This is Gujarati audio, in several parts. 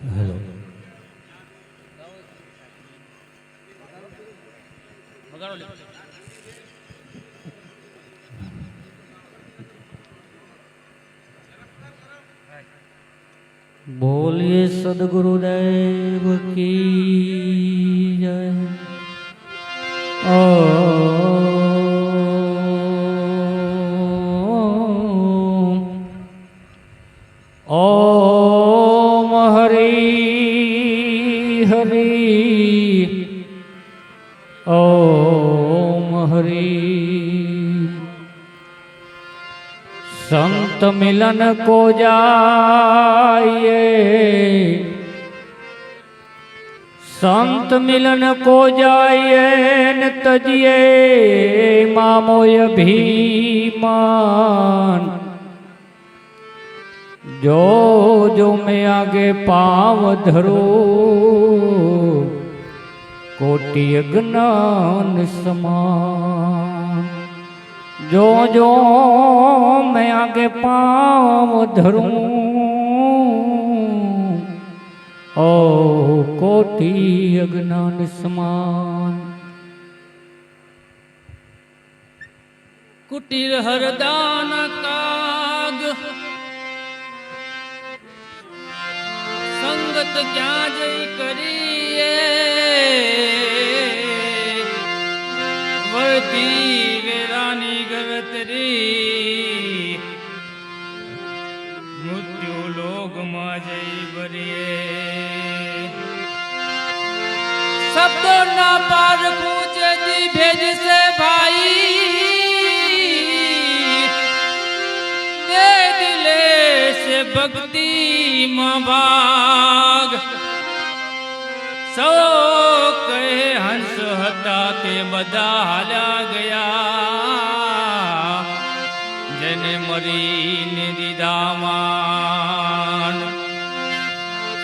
हेलो बोलिए सदगुरुदेव की। હરી હરી ઓમ હરી સંત મિલન કો જાઈએ સંત મિલન કો જાઈએ ન તજીએ મામોય ભીમાન જો જો મેં આગે પાવ ધરો કોટી જ્ઞાન સમાન જો જો મેં આગે પાવ ધરું ઓ કોટી અજ્ઞાન સમાન કુટીર હરદાન કાગ સંગત ક્યાં જઈ કરીએ વર્તી વેરાની ગવતરી. મૃત્યુ લોગમાં જઈ બરીએ શબ્દો ના પાર પૂછે ભેજશે ભાઈ. સે ભક્તિ માં ભાગ. સૌ કહે હતા તે બધા હાલ્યા ગયા. જેને મરીને દીધા માન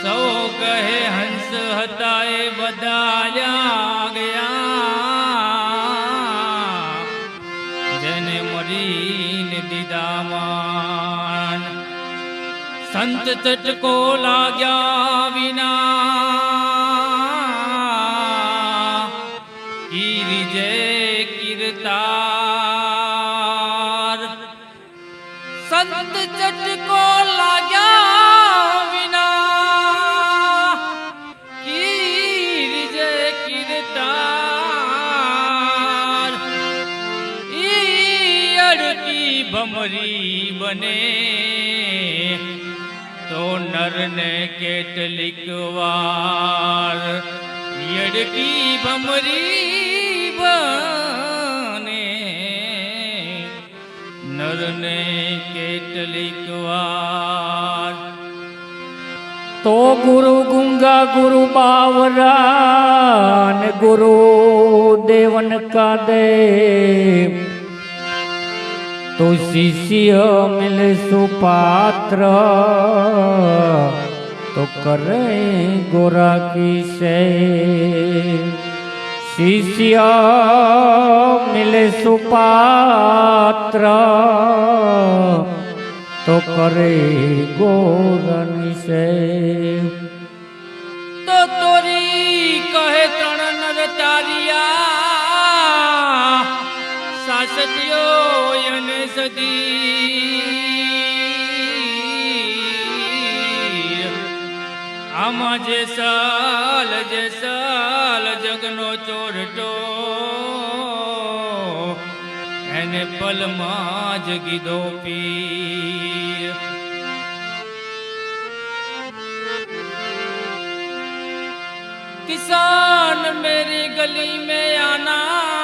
સૌ કહે હંસ હતા એ બધાયા ગયા. જેને મરીને દીદામાન સંત ચટકો લાગ્યા વિના ભમરી બને તો નરને કેટલીક વાર યડકી ભમરી બને નરને કેટલીક વાર તો ગુરુ ગુંગા, ગુરુ બાવરા ગુરુ દેવન કા દેવ તો શિષ્ય મિલે સુપાત્ર તો કરે ગોરા કી સે શિષ્ય મિલે સુપાત્ર તો કરે ગોરની સેવ તો તોરી કહે ત્રણ નર તારિયા સાસટીયો અને સદી. આમાં જે સાલ જે સાલ, જગનો ચોરટો, એને પલમાં જ ગીધો પી કિસાન મેરી ગલી મેં આના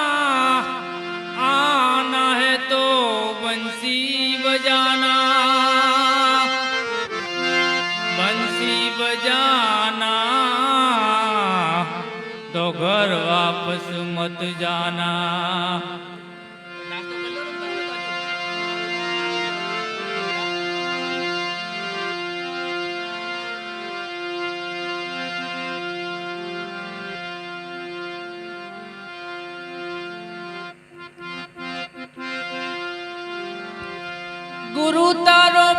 બંસી બજાના બંસી બજાના તો ઘર વાપસ મત જાના ગુરુ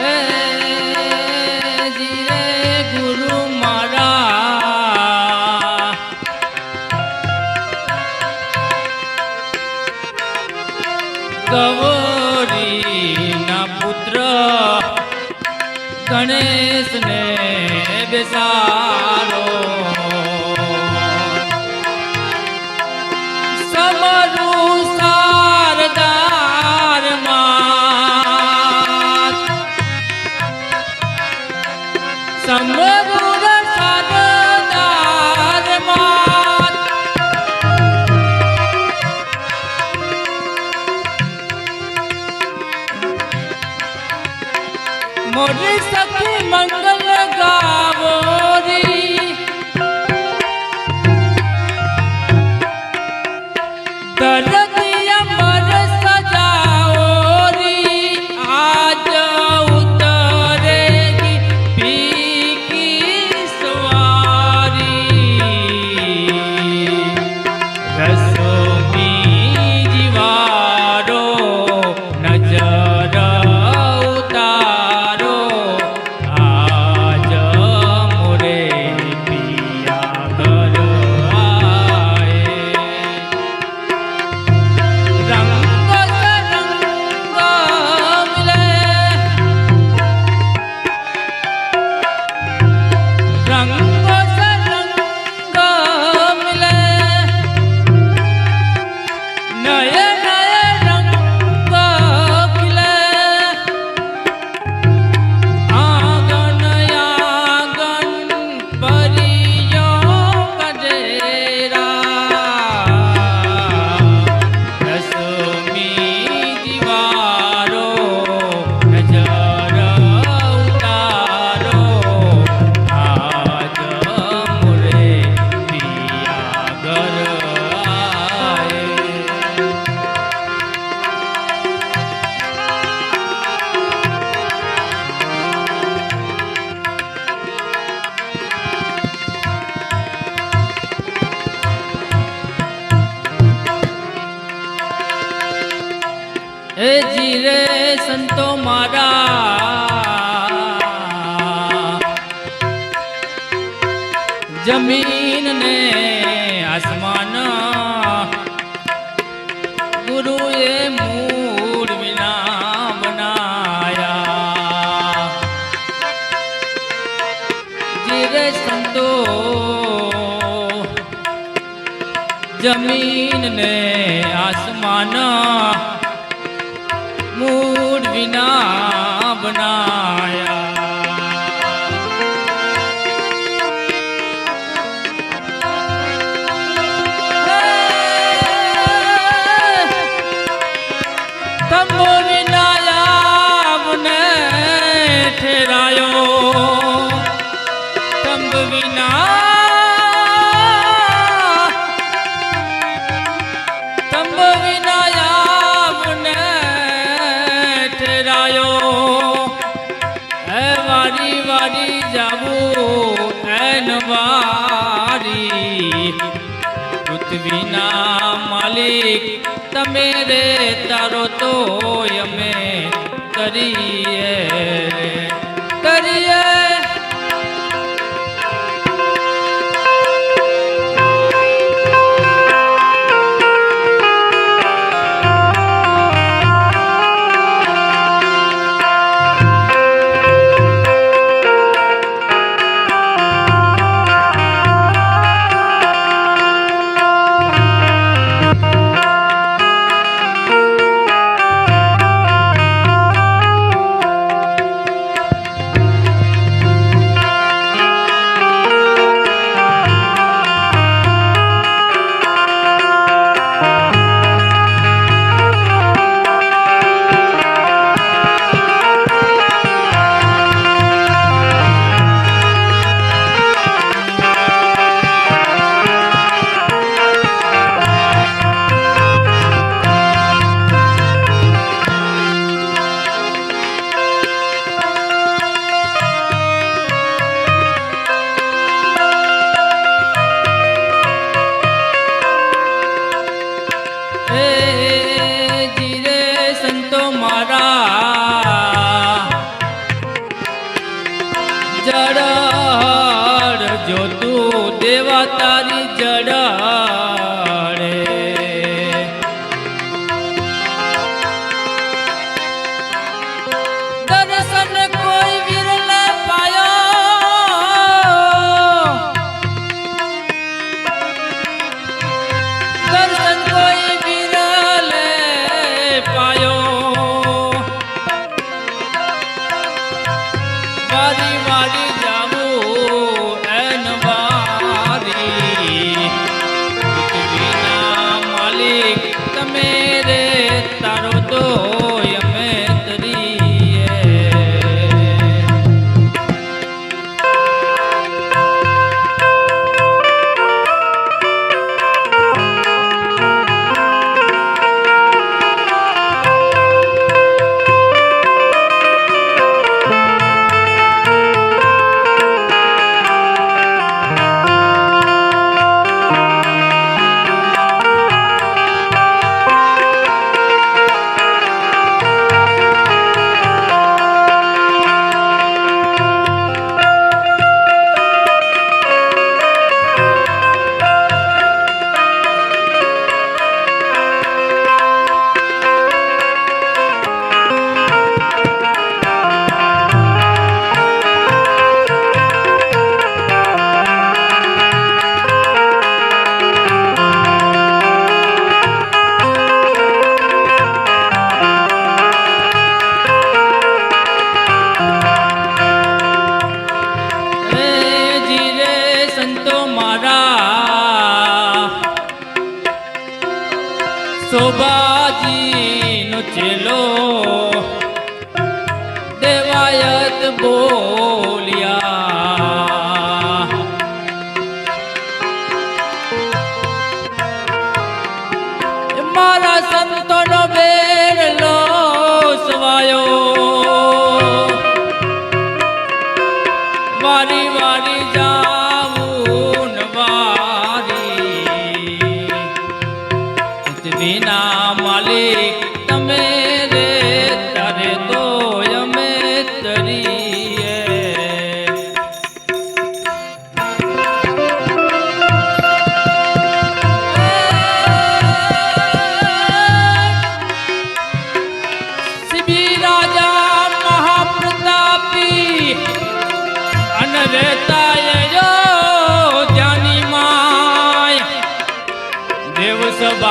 Hey. Morning, સંતો મારા. જમીન ને આસમાન ગુરુએ મૂળ વિના બનાયા. જીરે સંતો જમીન ને આસમાન વિના બના પૃથ્વીના માલિક તમે રે તારો તો અમે કરીએ. তারি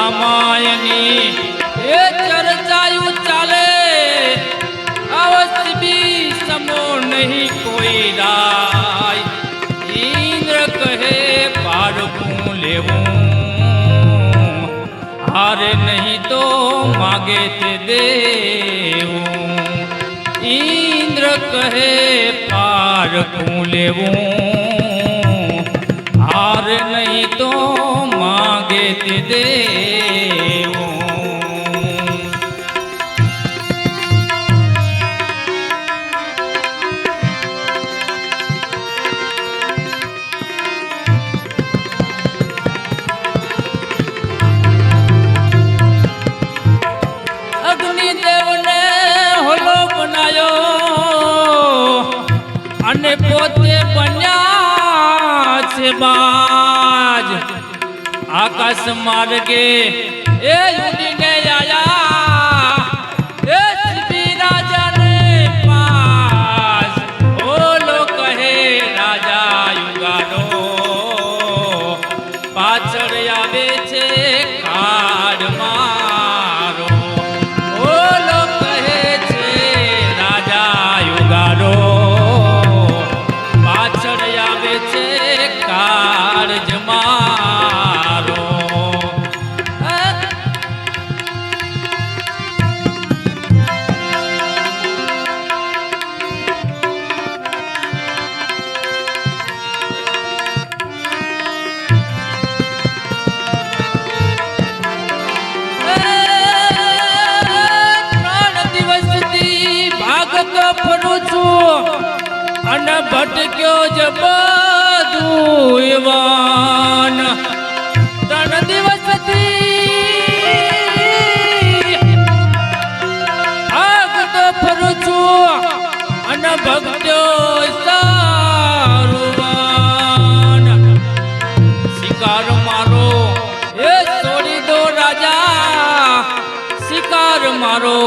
માયની એ ચર્ચાયું ચાલે. અવશ્ય બી સમો નહીં કોઈ રાય. ઇન્દ્ર કહે પારકું લેવું. હારે નહીં તો માગે તે દેવું. ઇન્દ્ર કહે પારકું લેવું? હાર નહીં તો માગે તે માર્ગે. એ ઉડીને આયા ભટક્યો જ બધું ત્રણ દિવસથી ભાગતો ફરું છું અને ભક્તો શિકાર મારો, એ છોડી દો રાજા. શિકાર મારો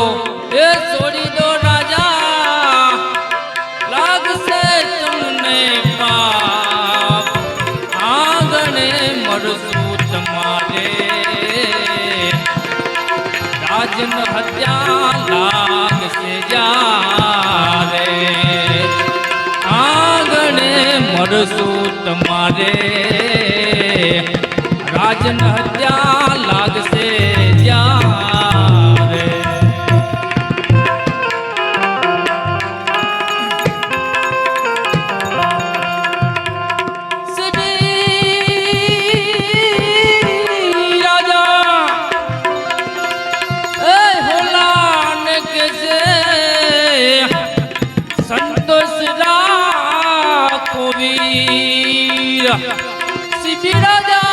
રાજન હત્યા લાગશે જારે આંગણે મળશું તમારે. રાજન હત્યા